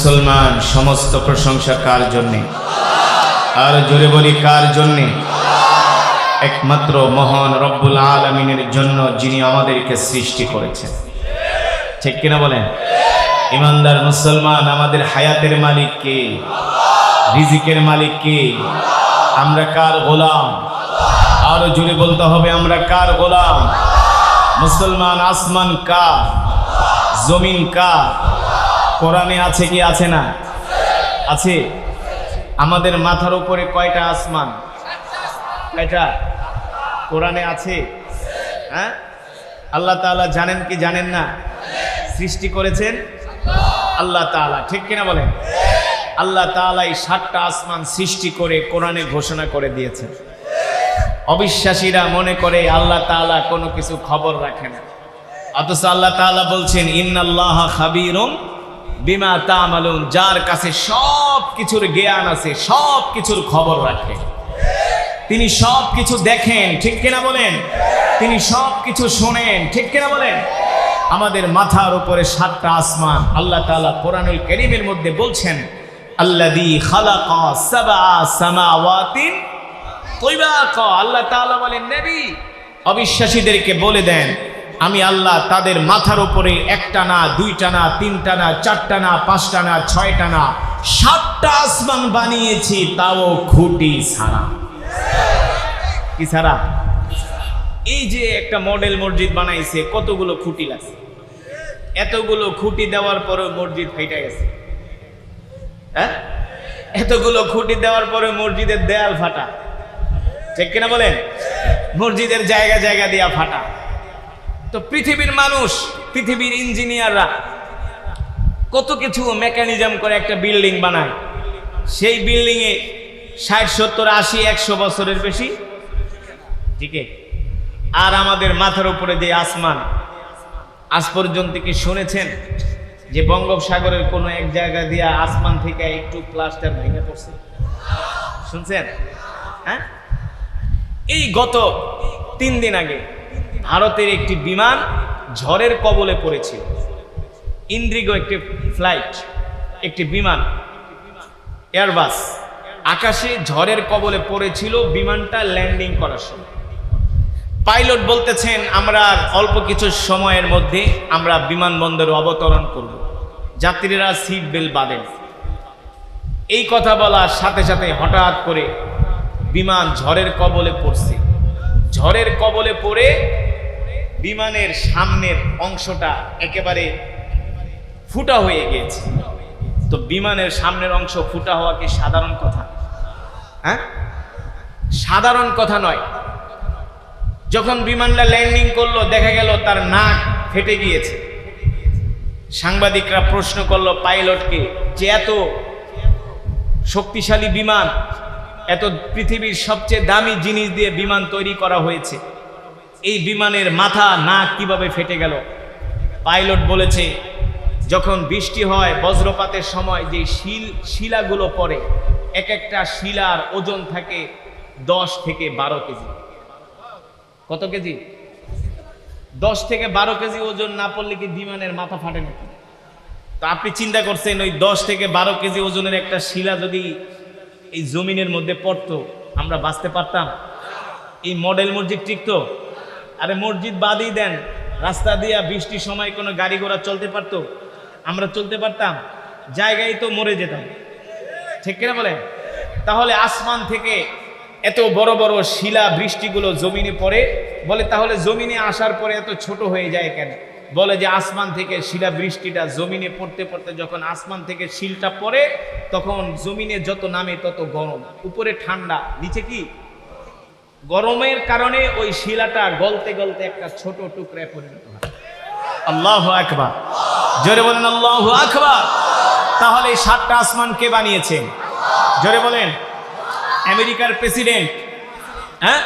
মুসলমান সমস্ত প্রশংসা কার জন্যে? আর জোরে বলি কার জন্যে? একমাত্র মহান রব্বুল আলমিনের জন্য যিনি আমাদেরকে সৃষ্টি করেছেন। ঠিক কিনা বলেন? ইমানদার মুসলমান আমাদের হায়াতের মালিক কে? রিজিকের মালিক কে? আমরা কার গোলাম? আরও জুড়ে বলতে হবে, আমরা কার গোলাম? মুসলমান আসমান কার? জমিন কার? কোরআনে আছে কি আছে না? আছে। আমাদের মাথার উপরে কয়টা আসমান? কয়টা? কোরআনে আছে? হ্যাঁ? আল্লাহ তাআলা জানেন কি জানেন না? সৃষ্টি করেছেন আল্লাহ তাআলা। ঠিক কিনা বলেন? আল্লাহ তাআলা এই সাতটা আসমান সৃষ্টি করে কোরআনে ঘোষণা করে দিয়েছেন। অবিশ্বাসীরা মনে করে আল্লাহ তাআলা কোনো কিছু খবর রাখে না। অথচ আল্লাহ তাআলা বলছেন, ইন্নাল্লাহ খাবীরুম বিমা তামালুন, যার কাছে সব কিছুর জ্ঞান আছে সব কিছুর খবর রাখে। তিনি সব কিছু দেখেন, ঠিক কিনা বলেন? তিনি সব কিছু শোনেন, ঠিক কিনা বলেন? আমাদের মাথার উপরে সাতটা আসমান, আল্লাহ তাআলা কোরআনুল কারীমের মধ্যে বলছেন, আল্লাযী খালাকা তৈবাকা। আল্লাহ তাআলা বলেন, নবী, অবিশ্বাসীদেরকে বলে দেন আমি আল্লাহ তাদের মাথার উপরে একটা না, দুইটা না, তিনটা না, চারটা না, পাঁচটা না, ছয়টা না, সাতটা আসমান বানিয়েছি, তাও খুঁটি ছাড়া। কি ছাড়া? এই যে একটা মডেল মসজিদ বানাইছে, কতগুলো খুঁটি লাগছে। এতগুলো খুঁটি দেওয়ার পরেও মসজিদ ফেটে গেছে। হ্যাঁ? এতগুলো খুঁটি দেওয়ার পরে মসজিদের দেয়াল ফাটা। ঠিক কিনা বলেন? মসজিদের জায়গা জায়গা দিয়া ফাটা। তো পৃথিবীর মানুষ, পৃথিবীর ইঞ্জিনিয়াররা কত কিছু মেকানিজম করে একটা বিল্ডিং বানায়। সেই বিল্ডিংয়ে ষাট, সত্তর, আশি, একশো বছরের বেশি। ঠিক আর আমাদের মাথার উপরে যে আসমান, আজ পর্যন্ত কি শুনেছেন যে বঙ্গোপসাগরের কোনো এক জায়গা দিয়া আসমান থেকে একটু প্লাস্টার ভেঙে পড়ছে? শুনছেন? হ্যাঁ? এই গত তিন দিন আগে ভারতের একটি বিমান ঝড়ের কবলে পড়েছিল। ইন্দ্রিগো একটি ফ্লাইট একটি বিমান এয়ারবাস আকাশে ঝড়ের কবলে পড়েছিল বিমানটা ল্যান্ডিং করার সময়। পাইলট বলতেছেন, আমরা অল্প কিছু সময়ের মধ্যে আমরা বিমানবন্দরে অবতরণ করব। যাত্রীরা সিট বেল্ট বাঁধেন। এই কথা বলার সাথে সাথে হঠাৎ করে বিমান ঝড়ের কবলে পড়ছে। ঝড়ের কবলে পড়ে বিমানের সামনের অংশটা একেবারে ফুটা হয়ে গিয়েছে। তো বিমানের সামনের অংশ ফুটা হওয়া কি সাধারণ কথা? হ্যাঁ? সাধারণ কথা নয়। যখন বিমানটা ল্যান্ডিং করল, দেখা গেল তার নাক ফেটে গিয়েছে। সাংবাদিকরা প্রশ্ন করল, পাইলটকে, যে এত শক্তিশালী বিমান এত পৃথিবীর সবচেয়ে দামি জিনিস দিয়ে বিমান তৈরি করা হয়েছে। এই বিমানের মাথা না কীভাবে ফেটে গেল? পাইলট বলেছে, যখন বৃষ্টি হয়, বজ্রপাতের সময় যে শিল, শিলাগুলো পড়ে, এক একটা শিলার ওজন থাকে দশ থেকে বারো কেজি। কত কেজি? দশ থেকে বারো কেজি ওজন না পড়লে কি বিমানের মাথা ফাটে নাকি? তো আপনি চিন্তা করছেন, ওই দশ থেকে বারো কেজি ওজনের একটা শিলা যদি এই জমিনের মধ্যে পড়তো, আমরা বাঁচতে পারতাম। এই মডেল মসজিদ টিকতো আরে মসজিদ বাদই দেন, রাস্তা দিয়া বৃষ্টির সময় কোনো গাড়ি ঘোড়া চলতে পারতো, আমরা চলতে পারতাম, জায়গায় তো মরে যেতাম। ঠিক কিনা বলেন? তাহলে আসমান থেকে এত বড় বড় শিলা বৃষ্টিগুলো জমিনে পড়ে, বলে তাহলে জমিনে আসার পরে এত ছোট হয়ে যায় কেন? বলে যে আসমান থেকে শিলা বৃষ্টিটা জমিনে পড়তে পড়তে যখন আসমান থেকে শিলটা পড়ে, তখন জমিনে যত নামে তত গরম। উপরে ঠান্ডা, নিচে কি? গরমের কারণে ওই শিলাটা গলতে গলতে একটা ছোট টুকরায় পরিণত হয়। আল্লাহ আকবার। জোরে বলেন, আল্লাহ আকবার। তাহলে সাতটা আসমান কে বানিয়েছেন জোরে বলেন, আমেরিকার প্রেসিডেন্ট হ্যাঁ?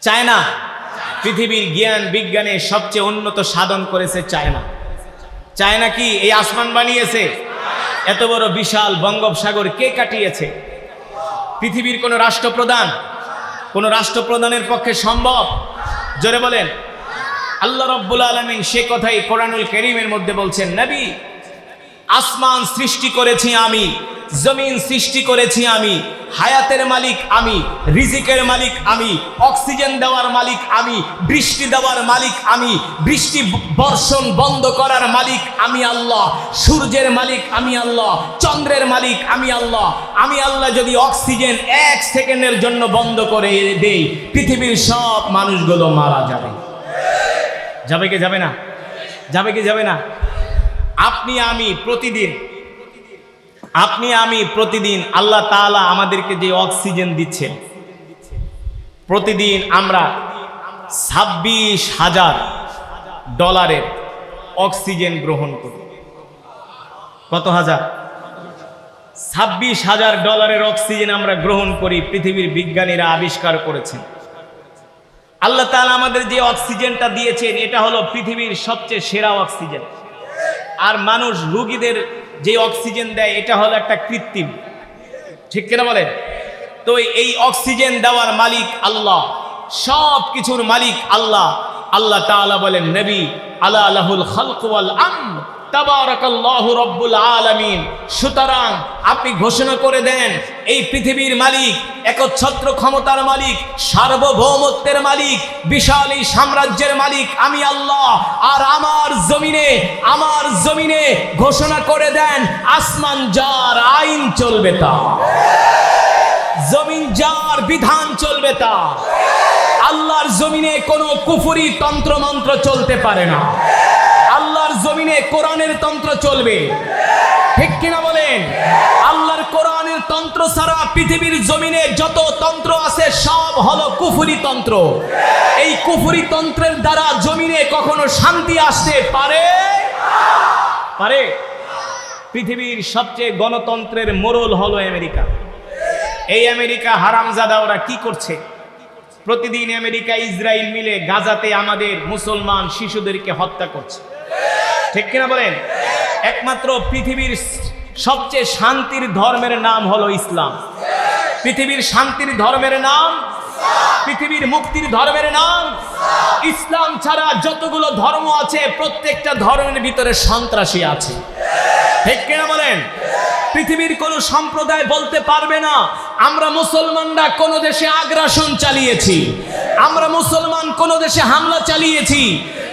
চায়না। পৃথিবীর জ্ঞান বিজ্ঞানে সবচেয়ে উন্নত সাধন করেছে চায়না। চায়না কি এই আসমান বানিয়েছে? এত বড় বিশাল বঙ্গোপসাগর কে কাটিয়েছে? পৃথিবীর কোনো রাষ্ট্রপ্রধান, কোনো রাষ্ট্রপ্রধানের পক্ষে সম্ভব? জোরে বলেন। আল্লাহ রব্বুল আলমিন সে কথাই কোরআনুল করিমের মধ্যে বলছেন, নবী আসমান সৃষ্টি করেছি আমি, জমিন সৃষ্টি করেছি আমি, হায়াতের মালিক আমি, রিজিকের মালিক আমি, অক্সিজেন দেওয়ার মালিক আমি, বৃষ্টি দেওয়ার মালিক আমি, বৃষ্টি বর্ষণ বন্ধ করার মালিক আমি আল্লাহ, সূর্যের মালিক আমি আল্লাহ, চন্দ্রের মালিক আমি আল্লাহ। আমি আল্লাহ যদি অক্সিজেন এক সেকেন্ডের জন্য বন্ধ করে দেই, পৃথিবীর সব মানুষগুলো মারা যাবে। যাবে কি যাবে না? যাবে কি যাবে না? আপনি, আমি প্রতিদিন, আপনি, আমি প্রতিদিন আল্লাহ তাআলা আমাদেরকে যে অক্সিজেন দিচ্ছেন, প্রতিদিন আমরা ছাব্বিশ হাজার ডলারের অক্সিজেন গ্রহণ করি। কত হাজার? ছাব্বিশ হাজার ডলারের অক্সিজেন আমরা গ্রহণ করি, পৃথিবীর বিজ্ঞানীরা আবিষ্কার করেছেন। আল্লাহ তাআলা আমাদের যে অক্সিজেনটা দিয়েছেন, এটা হলো পৃথিবীর সবচেয়ে সেরা অক্সিজেন। আর মানুষ রুগীদের যে অক্সিজেন দেয়, এটা হলো একটা কৃত্রিম। ঠিক কিনা বলেন? তো এই অক্সিজেন দেওয়ার মালিক আল্লাহ সব কিছুর মালিক আল্লাহ। আল্লাহ তালা বলেন, নবী আল্লাহুল আলাহুল আম তাবারাকাল্লাহু রব্বুল আলামিন। সুতরাং আপনি ঘোষণা করে দেন, এই পৃথিবীর মালিক, একচ্ছত্র ক্ষমতার মালিক, সার্বভৌমত্বের মালিক, বিশাল এই সাম্রাজ্যের মালিক, আমি আল্লাহ। আর আমার জমিনে আমার জমিনে ঘোষণা করে দেন, আসমান যার আইন চলবে তা। জমিন যার বিধান চলবে তা। আল্লাহর জমিনে কোনো কুফুরি তন্ত্র মন্ত্র চলতে পারে না। জমিনে কোরআনের তন্ত্র চলবে। ঠিক কিনা বলেন? আল্লাহর কোরআনের তন্ত্র ছাড়া পৃথিবীর জমিনে যত তন্ত্র আছে, সব হলো কুফুরি তন্ত্র। এই কুফুরি তন্ত্রের দ্বারা জমিনে কখনো শান্তি আসতে পারে? পারে। পৃথিবীর সবচেয়ে গণতন্ত্রের মোড়ল হলো আমেরিকা। এই আমেরিকা হারামজাদা ওরা কি করছে? প্রতিদিন আমেরিকা, ইসরায়েল মিলে গাজাতে আমাদের মুসলমান শিশুদেরকে হত্যা করছে। ঠিক কিনা বলেন? একমাত্র পৃথিবীর সবচেয়ে শান্তির ধর্মের নাম হলো ইসলাম। পৃথিবীর শান্তির ধর্মের নাম, পৃথিবীর মুক্তির ধর্মের নাম, ইসলাম ছাড়া যতগুলো ধর্ম আছে, প্রত্যেকটা ধর্মের ভিতরে সন্ত্রাসী আছে। ঠিক কিনা বলেন? পৃথিবীর কোন সম্প্রদায় বলতে পারবে না, আমরা মুসলমানরা কোন দেশে আগ্রাসন চালিয়েছি, আমরা মুসলমান কোন দেশে হামলা চালিয়েছি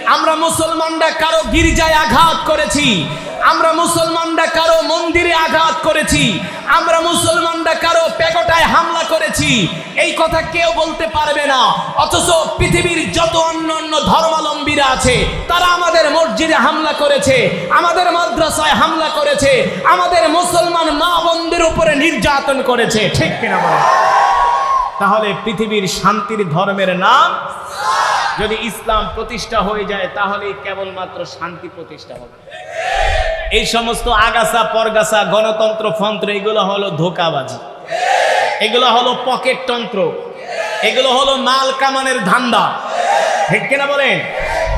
আমরা মুসলমানরা কারও গির্জায় আঘাত করেছি। আমরা মুসলমানরা কারও মন্দিরে আঘাত করেছি। আমরা মুসলমানরা কারও প্যাকটায় হামলা করেছি। এই কথা কেউ বলতে পারবে না। অথচ পৃথিবীর যত অন্য অন্য ধর্মাবলম্বীরা আছে, তারা আমাদের মসজিদে হামলা করেছে, আমাদের মাদ্রাসায় হামলা করেছে, আমাদের মুসলমান মা বোনদের উপরে নির্যাতন করেছে। ঠিক কিনা তাহলে পৃথিবীর শান্তির ধর্মের নাম যদি ইসলাম প্রতিষ্ঠা হয়ে যায় তাহলে কেবলমাত্র শান্তি প্রতিষ্ঠা হবে। এই সমস্ত আগাছা, পরগাছা, গণতন্ত্র, ফন্ত্র, এগুলো হলো ধোকাবাজি। এগুলো হলো পকেট তন্ত্র। এগুলো হলো মাল কামানের ধান্দা। ঠিক কিনা বলেন?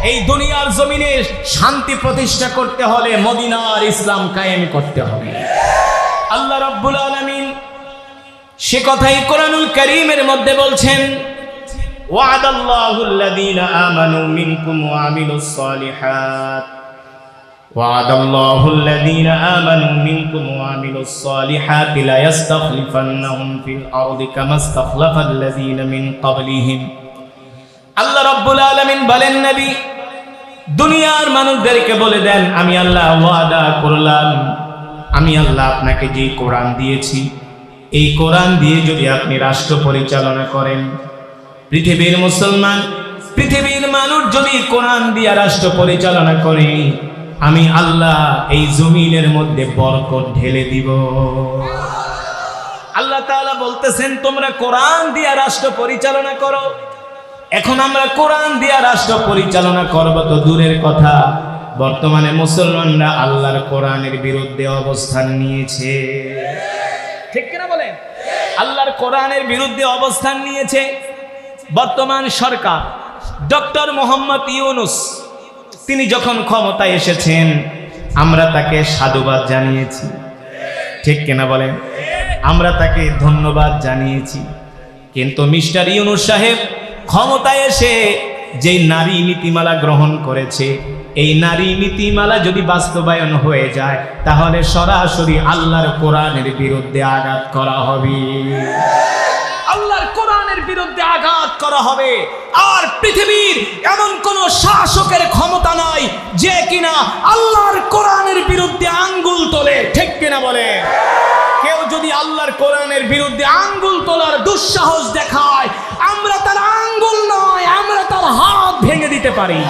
এই দুনিয়ার জমিনে শান্তি প্রতিষ্ঠা করতে হলে মদিনার ইসলাম কায়েম করতে হবে। আল্লাহ রাব্বুল আলামিন সে কথাই কোরআনুল করিমের মধ্যে বলছেন وعد الله الذين آمنوا منكم وعملوا الصالحات وعد الله الذين آمنوا منكم وعملوا الصالحات لا يستخلفنهم في الأرض كما استخلف الذين من قبلهم আল্লাহ রব্বুল আলামিন বলেন নবী দুনিয়ার মানুষদেরকে বলে দেন আমি আল্লাহ ওয়াদা করলাম আমি আল্লাহ আপনাকে যে কোরআন দিয়েছি এই কোরআন দিয়ে যদি আপনি রাষ্ট্র পরিচালনা করেন পৃথিবীর মুসলমান, পৃথিবীর মানুষ যদি কোরআন দিয়া রাষ্ট্র পরিচালনা করে, আমি আল্লাহ এই জমিনের মধ্যে বরকত ঢেলে দিব। আল্লাহ তাআলা বলতেছেন, তোমরা কোরআন দিয়া রাষ্ট্র পরিচালনা করো। এখন আমরা কোরআন দিয়া রাষ্ট্র পরিচালনা করব তো দূরের কথা। বর্তমানে মুসলমানরা আল্লাহর কোরআনের বিরুদ্ধে অবস্থান নিয়েছে। ঠিক কিনা বলেন? আল্লাহর কোরআনের বিরুদ্ধে অবস্থান নিয়েছে। বর্তমান সরকার, ডক্টর মোহাম্মদ ইউনুস, তিনি যখন ক্ষমতায় এসেছেন, আমরা তাকে সাধুবাদ জানিয়েছি। ঠিক কিনা বলেন? আমরা তাকে ধন্যবাদ জানিয়েছি। কিন্তু মিস্টার ইউনুস সাহেব ক্ষমতায় এসে যে নারী নীতিমালা গ্রহণ করেছে, এই নারী নীতিমালা যদি বাস্তবায়ন হয়ে যায়, তাহলে সরাসরি আল্লাহর কোরআনের বিরুদ্ধে আঘাত করা হবে। কোরআনের বিরুদ্ধে আঘাত করা হবে। আর পৃথিবীর এমন কোন শাসকের ক্ষমতা নাই যে কিনা আল্লাহর কোরআনের বিরুদ্ধে আঙ্গুল তোলে। ঠিক কিনা বলে? কেউ যদি আল্লাহর কোরআনের বিরুদ্ধে আঙ্গুল তোলার দুঃসাহস দেখায়, আমরা তার আঙ্গুল নয়, আমরা তার হাত ভেঙে দিতে পারি।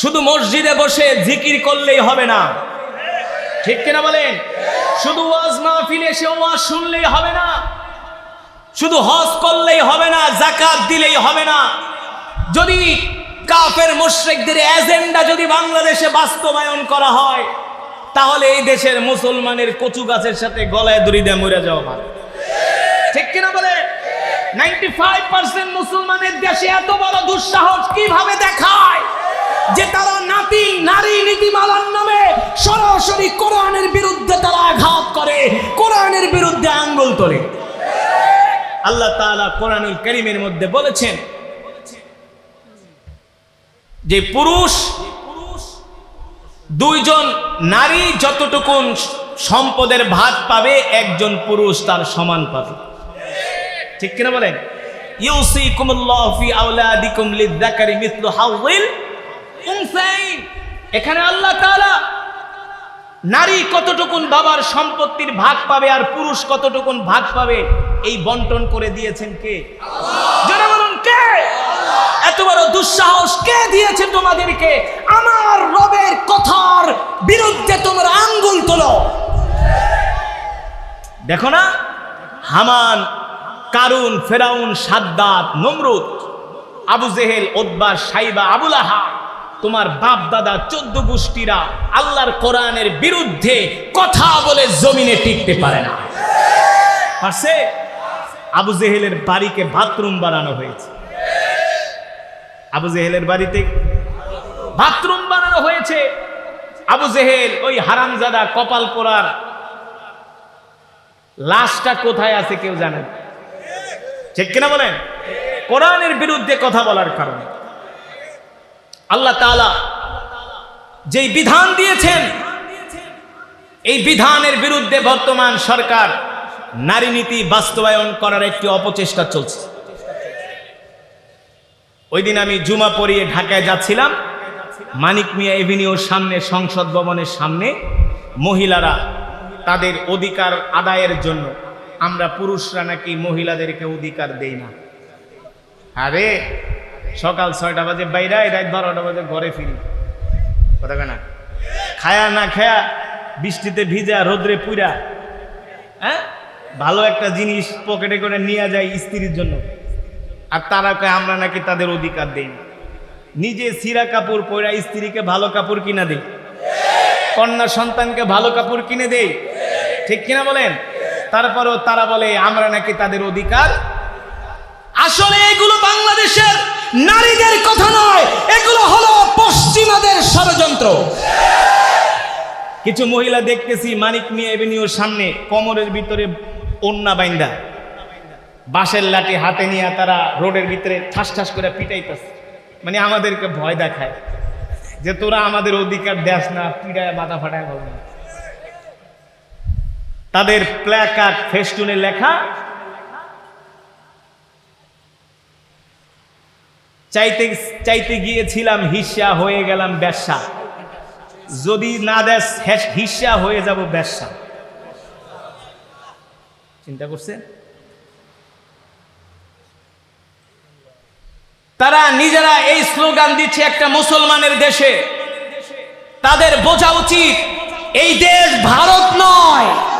শুধু মসজিদে বসে জিকির করলেই হবে না। ঠিক কিনা বলেন? শুধু ওয়াজ মাহফিলে এসে ওয়াজ শুনলেই হবে না। শুধু হজ করলেই হবে না জাকাত দিলেই হবে না। যদি কাফের মুশরিকদের এজেন্ডা যদি বাংলাদেশে বাস্তবায়ন করা হয়, তাহলে এই দেশের মুসলমানের কচু গাছের সাথে গলায় দড়ি দিয়ে মরে যাওয়া ভালো ঠিক কিনা বলে? নাইনটি ফাইভ পার্সেন্ট মুসলমানের দেশে এত বড় দুঃসাহস কীভাবে দেখায়? যে তারা নাতি, নারী নীতিমালার নামে সরাসরি কোরআনের বিরুদ্ধে তারা আঘাত করে, কোরআনের বিরুদ্ধে আঙ্গুল তোলে। আল্লাহ তাআলা কোরআনুল করিমের মধ্যে বলেছেন, যে পুরুষ, দুইজন নারী যতটুকুন সম্পদের ভাগ পাবে, একজন পুরুষ তার সমান পাবে। ঠিক কিনা বলেন? ইউসিকুমুল্লাহ ফি আওলাদিকুম লিযাকারি মিথলু উনসাইন এখানে আল্লাহ তাআলা নারী কতটুকুন বাবার সম্পত্তির ভাগ পাবে আর পুরুষ কতটুকুন ভাগ পাবে এই বন্টন করে দিয়েছেন কে? জোরে বলুন কে? এত বড় দুঃসাহস কে দিয়েছে তোমাদেরকে? আমার রবের কথার বিরুদ্ধে তোমরা আঙ্গুল তোলো। দেখো না হামান কারুন ফেরাউন সাদ্দাত নমরুদ আবু জেহেল ওদবা সাইবা আবুলাহা তোমার বাপ দাদা চোদ্দ গোষ্ঠীরা আল্লাহর কোরআনের বিরুদ্ধে কথা বলে জমিনে টিকতে পারে না। পারছে? আবু জেহেলের বাড়িকে বাথরুম বানানো হয়েছে। আবু জেহেলের বাড়িতে বাথরুম বানানো হয়েছে। আবু জেহেল ওই হারামজাদা কপাল পোড়ার লাশটা কোথায় আছে কেউ জানেন ঠিক কিনা বলেন? কোরআনের বিরুদ্ধে কথা বলার কারণে। আল্লাহ তাআলা যেই বিধান দিয়েছেন, এই বিধানের বিরুদ্ধে বর্তমান সরকার নারী নীতি বাস্তবায়ন করার একটি অপচেষ্টা চলছে। ওই দিন আমি জুমা পরিয়ে ঢাকায় যাচ্ছিলাম, মানিক মিয়া এভিনিউর সামনে, সংসদ ভবনের সামনে, মহিলারা তাদের অধিকার আদায়ের জন্য, আমরা পুরুষরা নাকি মহিলাদেরকে অধিকার দেই না। আরে সকাল ছয়টা বাজে বাইরে রাত বারোটা বাজে, ঘরে ফিরি। কথা না? খায়া না খায়া বৃষ্টিতে ভিজা, রোদ্রে পুরা হ্যাঁ? ভালো একটা জিনিস পকেটে করে নিয়ে যায় স্ত্রীর জন্য। আর তারা আমরা নাকি তাদের অধিকার দেই নিজে সিরা কাপড় পরা স্ত্রীকে ভালো কাপড় কিনা দেই। কন্যা সন্তানকে ভালো কাপড় কিনে দেই। ঠিক কিনা বলেন? তারপরেও তারা বলে, আমরা নাকি তাদের অধিকার। আসলে এগুলো বাংলাদেশের নারীদের কথা নয়, এগুলো হলো পশ্চিমাদের ষড়যন্ত্র। কিছু মহিলা দেখতেছি মানিক মিয়া এভিনিউর সামনে কোমরের ভিতরে ওন্না বাইন্দা। বাঁশের লাঠি হাতে নিয়ে তারা রোডের ভিতরে ঠাস ঠাস করে পিটাইতেছে। মানে আমাদেরকে ভয় দেখায় যে তোরা আমাদের অধিকার দেস না পিড়ায় মাথা ফাটায় না। তাদের প্ল্যাকার্ড ফেস্টুনে লেখা চাইতে চাইতে গিয়েছিলাম হিস্সা হয়ে গেলাম ব্যবসা। যদি না দেশ হেস- হয়ে যাব ব্যবসা। চিন্তা করছে? তারা নিজেরা এই স্লোগান দিচ্ছে একটা মুসলমানের দেশে। তাদের বোঝা উচিত, এই দেশ ভারত নয়,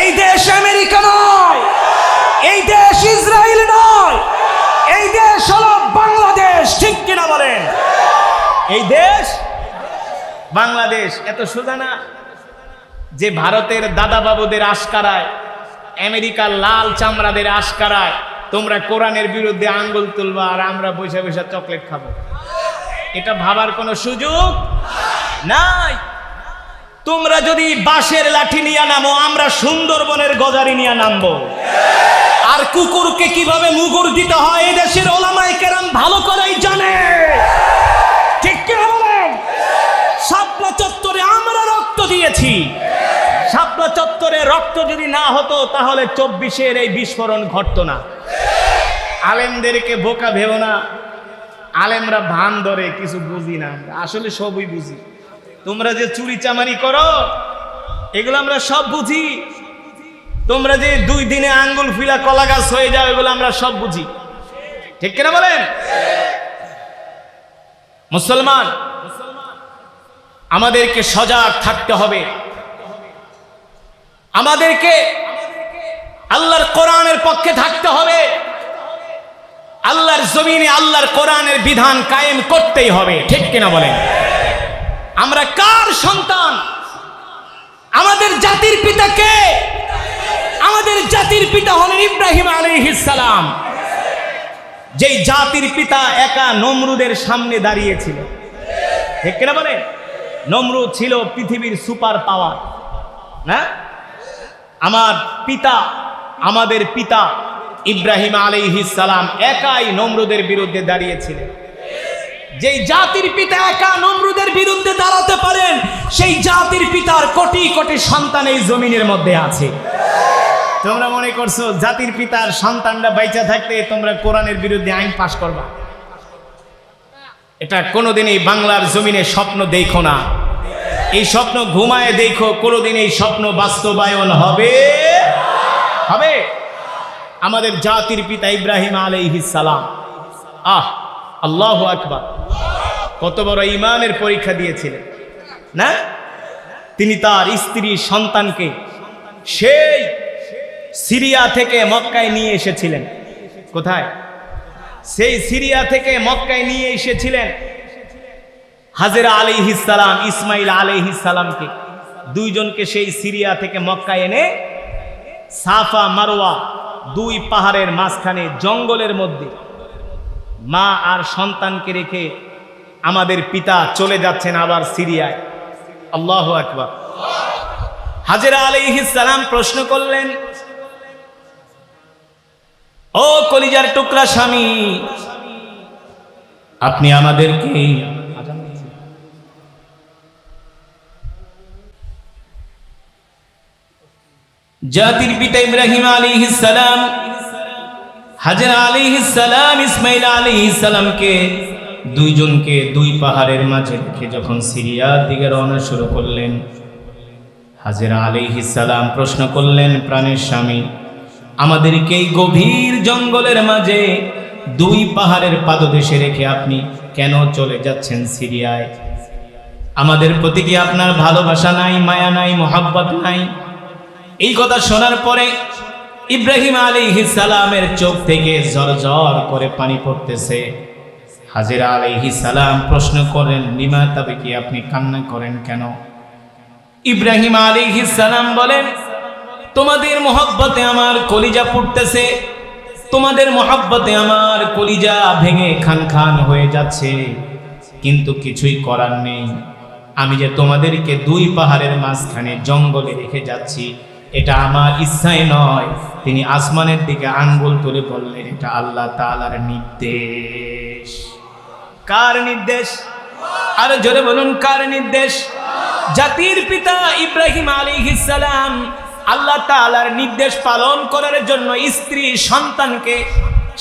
এই দেশ আমেরিকা নয় এই দেশ ইসরায়েল নয় এই দেশ হলো বাংলাদেশ ঠিক কিনা বলেন এই দেশ? বাংলাদেশ, এত সোজা না যে ভারতের দাদা বাবুদের আশকারায়, আমেরিকার লাল চামড়াদের আশকারায়, তোমরা কোরআনের বিরুদ্ধে আঙ্গুল তুলবা আর আমরা বসে বসে চকলেট খাব। এটা ভাবার কোনো সুযোগ নাই। তোমরা যদি বাঁশের লাঠি নিয়ে নামো, আমরা সুন্দরবনের গজারি নিয়ে নামবো। আর কুকুরকে কীভাবে মুগুর দিতে হয় এই দেশের ওলামাই কেরাম ভালো করেই জানে। শাপলা চত্বরে আমরা রক্ত দিয়েছি। শাপলা চত্বরে রক্ত যদি না হতো, তাহলে চব্বিশের এই বিস্ফোরণ ঘটতো না। আলেমদেরকে বোকা ভেবো না। আলেমরা ভান ধরে, কিছু বুঝি না আসলে সবই বুঝি। তোমরা যে চুরি চামারি করো, এগুলো আমরা সব বুঝি। তোমরা যে দুই দিনে আঙ্গুল ফিলা কলা গাছ হয়ে যাও, এগুলো আমরা সব বুঝি। ঠিক কিনা বলেন? মুসলমান আমাদেরকে সজাগ থাকতে হবে। আমাদেরকে আল্লাহর কোরআনের পক্ষে থাকতে হবে। আল্লাহর জমিনে আল্লাহর কোরআনের বিধান কায়েম করতেই হবে। ঠিক কিনা বলেন? আমরা কার সন্তান? আমাদের জাতির পিতাকে আমাদের জাতির পিতা হলেন ইব্রাহিম সালাম। যেই জাতির পিতা একা নমরুদের সামনে দাঁড়িয়েছিল। ঠিক কিনা বলে নমরুদ ছিল পৃথিবীর সুপার পাওয়ার, না? আমার পিতা, আমাদের পিতা ইব্রাহিম সালাম একাই নমরুদের বিরুদ্ধে দাঁড়িয়েছিলেন। যেই জাতির পিতা একা নমরুদের বিরুদ্ধে দাঁড়াতে পারেন, সেই জাতির পিতার কোটি কোটি সন্তান এই জমিনের মধ্যে আছে। তোমরা মনে করছ জাতির পিতার সন্তানরা বাইচা থাকতে তোমরা কোরআনের বিরুদ্ধে আইন পাশ করবা? এটা কোনোদিনই বাংলার জমিনে স্বপ্ন দেখো না। এই স্বপ্ন ঘুমায় দেখো কোনোদিন এই স্বপ্ন বাস্তবায়ন হবে? হবে? আমাদের জাতির পিতা ইব্রাহিম সালাম। আহ, আল্লাহ আকবার। কত বড় ইমানের পরীক্ষা দিয়েছিলেন, না? তিনি তার স্ত্রী সন্তানকে সেই সিরিয়া থেকে মক্কায় নিয়ে এসেছিলেন। কোথায়? সেই সিরিয়া থেকে মক্কায় নিয়ে এসেছিলেন হাজেরা আলিহিসালাম ইসমাইল আলিহিসালামকে দুইজনকে সেই সিরিয়া থেকে মক্কায় এনে সাফা মারোয়া দুই পাহাড়ের মাঝখানে জঙ্গলের মধ্যে মা আর সন্তানকে রেখে আমাদের পিতা চলে যাচ্ছেন আবার সিরিয়ায়। আল্লাহ আকবার। হাজেরা আলিহিসালাম প্রশ্ন করলেন ও কলিজার টুকরা স্বামী, আপনি আমাদেরকে জাতির পিতা ইব্রাহিম আলী সালাম, হাজার আলী সালাম, ইসমাইল আলী সালামকে দুইজনকে দুই পাহাড়ের মাঝে রেখে যখন সিরিয়ার দিকে রওনা শুরু করলেন, হাজেরা আলী সালাম প্রশ্ন করলেন প্রাণের স্বামী আমাদেরকে এই গভীর জঙ্গলের মাঝে দুই পাহাড়ের পাদদেশে রেখে আপনি কেন চলে যাচ্ছেন সিরিয়ায়? আমাদের প্রতি কি আপনার ভালোবাসা নাই, মায়া নাই, মোহাব্বত নাই? এই কথা শোনার পরে ইব্রাহিম আলী সালামের চোখ থেকে ঝর করে পানি পড়তেছে। হাজিরা আলাইহি সালাম প্রশ্ন করেন নিমা, তবে কি আপনি কান্না করেন কেন? ইব্রাহিম আলাইহি সালাম বলেন তোমাদের মহব্বতে আমার কলিজা পুড়তেছে তোমাদের মহব্বতে আমার কলিজা ভেঙে খান খান হয়ে যাচ্ছে। কিন্তু কিছুই করার নেই। আমি যে তোমাদেরকে দুই পাহাড়ের মাঝখানে জঙ্গলে রেখে যাচ্ছি, এটা আমার ইচ্ছাই নয়। তিনি আসমানের দিকে আঙ্গুল তুলে বললেন, এটা আল্লাহ তাআলার নির্দেশ। কার নির্দেশ? আরে জোরে বলুন, কার নির্দেশ? জাতির পিতা ইব্রাহিম আলাইহিস সালাম আল্লাহ তাআলার নির্দেশ পালন করার জন্য স্ত্রী সন্তানকে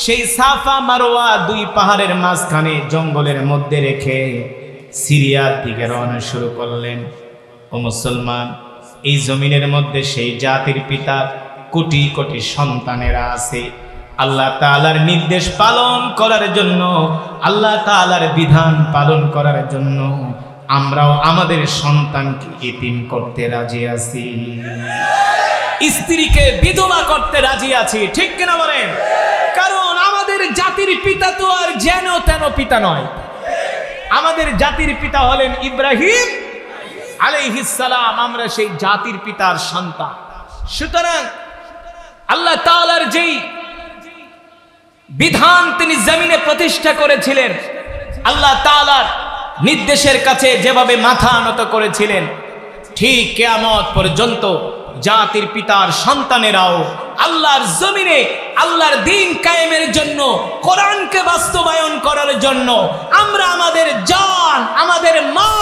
সেই সাফা মারোয়া দুই পাহাড়ের মাঝখানে জঙ্গলের মধ্যে রেখে সিরিয়ার দিকে রওনা শুরু করলেন। ও মুসলমান, এই জমিনের মধ্যে সেই জাতির পিতা কোটি কোটি সন্তানেরা আছে। আল্লাহ তাআলার নির্দেশ পালন করার জন্য, আল্লাহ তাআলার বিধান পালন করার জন্য আমরাও আমাদের সন্তানকে এতিম করতে রাজি আছি। স্ত্রীকে বিধবা করতে রাজি আছি, ঠিক কিনা বলেন? কারণ আমাদের জাতির পিতা তো আর যেন তেন পিতা নয়। আমাদের জাতির পিতা হলেন ইব্রাহিম আলাইহিসালাম আমরা সেই জাতির পিতার সন্তান। সুতরাং আল্লাহ তাআলার যেই বিধান তিনি জমিনে প্রতিষ্ঠা করেছিলেন, আল্লাহ তাআলার নির্দেশের কাছে যেভাবে মাথা আনত করেছিলেন, ঠিক কেয়ামত পর্যন্ত জাতির পিতার সন্তানেরাও আল্লাহর জমিনে আল্লাহর দিন কায়েমের জন্য, কোরআনকে বাস্তবায়ন করার জন্য আমরা আমাদের জান, আমাদের মা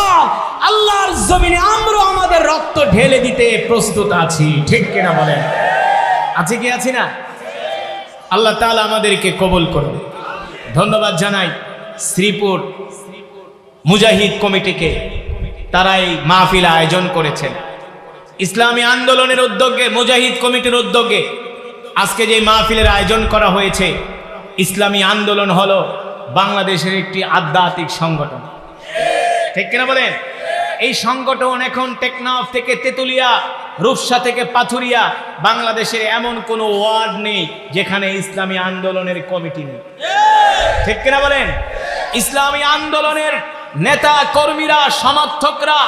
আল্লাহর জমিনে আমরা আমাদের রক্ত ঢেলে দিতে প্রস্তুত আছি। ঠিক কিনা বলেন? আছে কি আছি না? আল্লাহ তাআলা আমাদেরকে কবল করবে ধন্যবাদ জানাই শ্রীপুর মুজাহিদ কমিটিকে। তারা এই মাহফিল আয়োজন করেছেন। ইসলামী আন্দোলনের উদ্যোগে, মুজাহিদ কমিটির উদ্যোগে আজকে যে মাহফিলের আয়োজন করা হয়েছে, ইসলামী আন্দোলন হলো বাংলাদেশের একটি আধ্যাত্মিক সংগঠন। ঠিক কিনা বলেন? এই সংগঠন এখন টেকনাফ থেকে তেতুলিয়া, রূপসা থেকে পাথুরিয়া, বাংলাদেশের এমন কোনো ওয়ার্ড নেই যেখানে ইসলামী আন্দোলনের কমিটি নেই। ঠিক কিনা বলেন? ইসলামী আন্দোলনের নেতা কর্মীরা, সমর্থকরা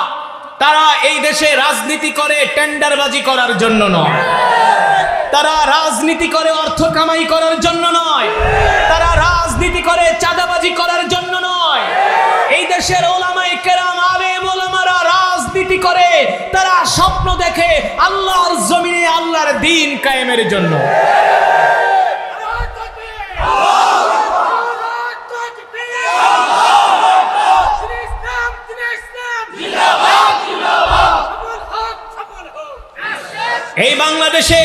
তারা এই দেশে রাজনীতি করে টেন্ডারবাজি করার জন্য নয়। তারা রাজনীতি করে অর্থ কামাই করার জন্য নয়। তারা রাজনীতি করে চাঁদাবাজি করার জন্য নয়। এই দেশের ওলামাই কেরাম, আলেম ওলামারা রাজনীতি করে, তারা স্বপ্ন দেখে আল্লাহর জমিনে আল্লাহর দিন কায়েমের জন্য। এই বাংলাদেশে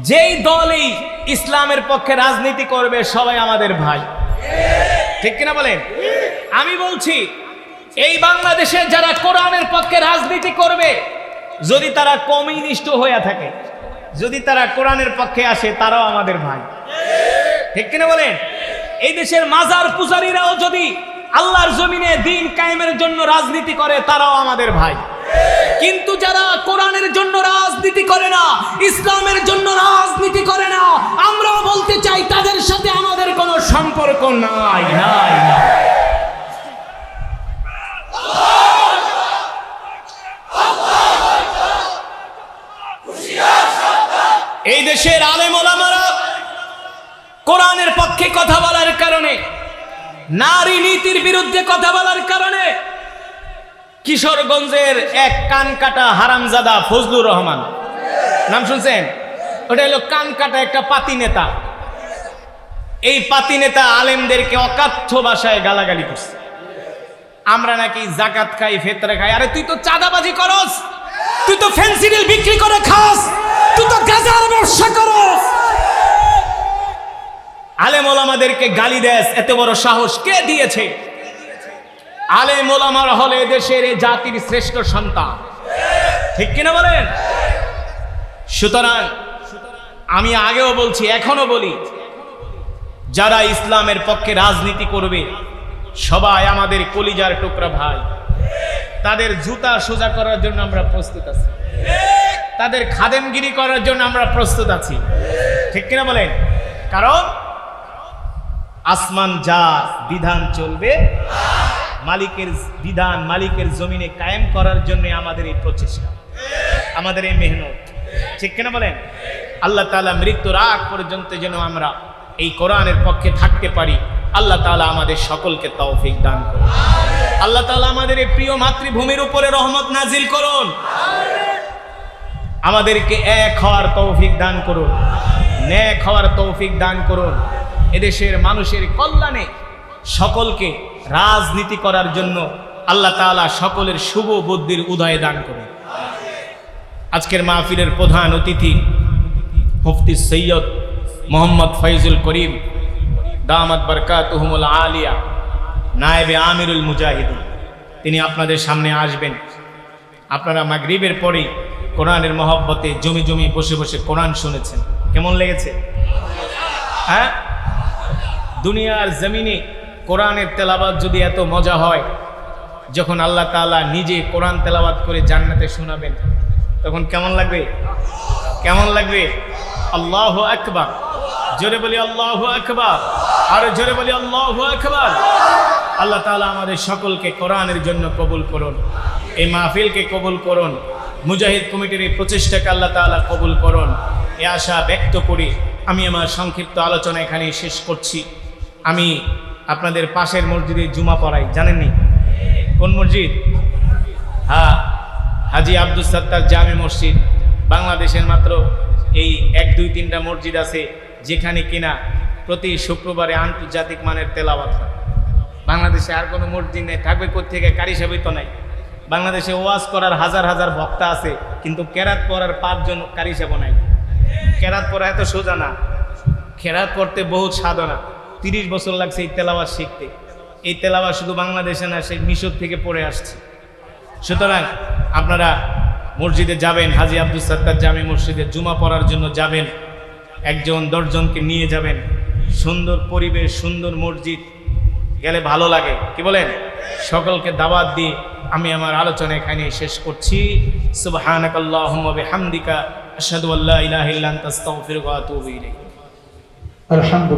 যেই দলই ইসলামের পক্ষে রাজনীতি করবে, সবাই আমাদের ভাই। ঠিক কিনা বলেন? আমি বলছি, এই বাংলাদেশে যারা কোরআনের পক্ষে রাজনীতি করবে, যদি তারা কমিউনিস্ট হয়ে থাকে, যদি তারা কোরআনের পক্ষে আসে, তারাও আমাদের ভাই। ঠিক কিনা বলেন? এই দেশের মাজার পূজারীরাও যদি আল্লাহর জমিনে দিন কায়েমের জন্য রাজনীতি করে, তারাও আমাদের ভাই। কিন্তু যারা কোরআনের জন্য রাজনীতি করে না, ইসলামের জন্য রাজনীতি করে না, আমরাও বলতে চাই তাদের সাথে আমাদের কোনো সম্পর্ক নাই নাই। এই দেশের আলেম ওলামারা কোরআনের পক্ষে কথা বলার কারণে, নারী নীতির বিরুদ্ধে কথা বলার কারণে কিশোরগঞ্জের এক কান কাটা হারামজাদা ফজলুর রহমান। নাম শুনছেন? ওটা হলো কান কাটা একটা পাতি নেতা। এই পাতি নেতা আলেমদেরকে অকাথ্য ভাষায় গালাগালি করছে। আমরা নাকি জাকাত খাই, ফেতরা খাই। আরে তুই তো চাঁদাবাজি করস। তুই তো ফেন্সিডিল বিক্রি করে খাস। তুই তো গাজার ব্যবসা করস। আলেম ওলামাদেরকে গালি দেস, এত বড় সাহস কে দিয়েছে? আলেম মোলামার হলে দেশের জাতির শ্রেষ্ঠ সন্তান। ঠিক কিনা বলেন? সুতরাং আমি আগেও বলছি এখনও বলি, যারা ইসলামের পক্ষে রাজনীতি করবে, সবাই আমাদের কলিজার টুকরা ভাই। তাদের জুতা সোজা করার জন্য আমরা প্রস্তুত আছি। তাদের খাদেমগিরি করার জন্য আমরা প্রস্তুত আছি। ঠিক কিনা বলেন? কারণ আসমান যা বিধান চলবে মালিকের বিধান, মালিকের জমিনে কায়েম করার জন্য আমাদের এই প্রচেষ্টা, আমাদের এই মেহনত। ঠিক কিনা বলেন? আল্লাহ তাআলা মৃত্যুর আগ পর্যন্ত যেন আমরা এই কোরআনের পক্ষে থাকতে পারি, আল্লাহ তালা আমাদের সকলকে তৌফিক দান করুন। আল্লাহ তালা আমাদের এই প্রিয় মাতৃভূমির উপরে রহমত নাজিল করুন। আমাদেরকে এক হওয়ার তৌফিক দান করুন ন্যাক হওয়ার তৌফিক দান করুন। এদেশের মানুষের কল্যাণে সকলকে রাজনীতি করার জন্য আল্লাহ তাআলা সকলের শুভ বুদ্ধির উদয় দান করে আজকের মাহফিলের প্রধান অতিথি মুফতি সৈয়দ মোহাম্মদ ফৈজুল করিম, দামাত বরকাতুহুমুল আলিয়া, নায়েবে আমিরুল মুজাহিদুল তিনি আপনাদের সামনে আসবেন। আপনারা মাগরিবের পরেই কোরআনের মহব্বতে জমি জমি বসে বসে কোরআন শুনেছেন। কেমন লেগেছে? হ্যাঁ? দুনিয়ার জমিনে কোরআনের তেলাবাদ যদি এত মজা হয়, যখন আল্লাহ তাআলা নিজে কোরআন তেলাবাদ করে জান্নাতে শোনাবেন, তখন কেমন লাগবে? কেমন লাগবে? আল্লাহ আকবার। জোরে বলি আল্লাহ আকবার। আরও জোরে বলি আল্লাহ আকবার। আল্লাহ তাআলা আমাদের সকলকে কোরআনের জন্য কবুল করুন, এই মাহফিলকে কবুল করুন, মুজাহিদ কমিটির এই প্রচেষ্টাকে আল্লাহ তাআলা কবুল করুন। এ আশা ব্যক্ত করি আমি আমার সংক্ষিপ্ত আলোচনা এখানে শেষ করছি। আমি আপনাদের পাশের মসজিদে জুমা পড়াই, জানেননি? কোন মসজিদ? হ্যাঁ হাজি আব্দুল সাত্তার জামে মসজিদ। বাংলাদেশের মাত্র এই এক, দুই, তিনটা মসজিদ আছে যেখানে কিনা প্রতি শুক্রবারে আন্তর্জাতিক মানের তেলাওয়াত হয়। বাংলাদেশে আর কোনো মসজিদ নেই, থাকবে কোথেকে কারি সাহেবই তো নাই। বাংলাদেশে ওয়াজ করার হাজার হাজার ভক্তা আছে, কিন্তু কেরাত পড়ার পাঁচজন কারি সাহেবও নাই। কেরাত পড়া এত সোজা না। খেরাত পড়তে বহুত সাধনা। তিরিশ বছর লাগছে এই তেলাওয়াত শিখতে। এই তেলাওয়াত শুধু বাংলাদেশে না, সেই মিশর থেকে পড়ে আসছে। সুতরাং আপনারা মসজিদে যাবেন, হাজি আব্দুল সত্তার জামি মসজিদে জুমা পড়ার জন্য যাবেন, একজন, দশজনকে নিয়ে যাবেন। সুন্দর পরিবেশ, সুন্দর মসজিদ, গেলে ভালো লাগে। কি বলেন? সকলকে দাওয়াত দিয়ে আমি আমার আলোচনা এখানে শেষ করছি। সুবহানাকাল্লাহুম্মা বিহামদিকা, আশহাদু আল্লা ইলাহা ইল্লা আনতা ওয়া আতুবু ইলাইক। আলহামদুলিল্লাহ।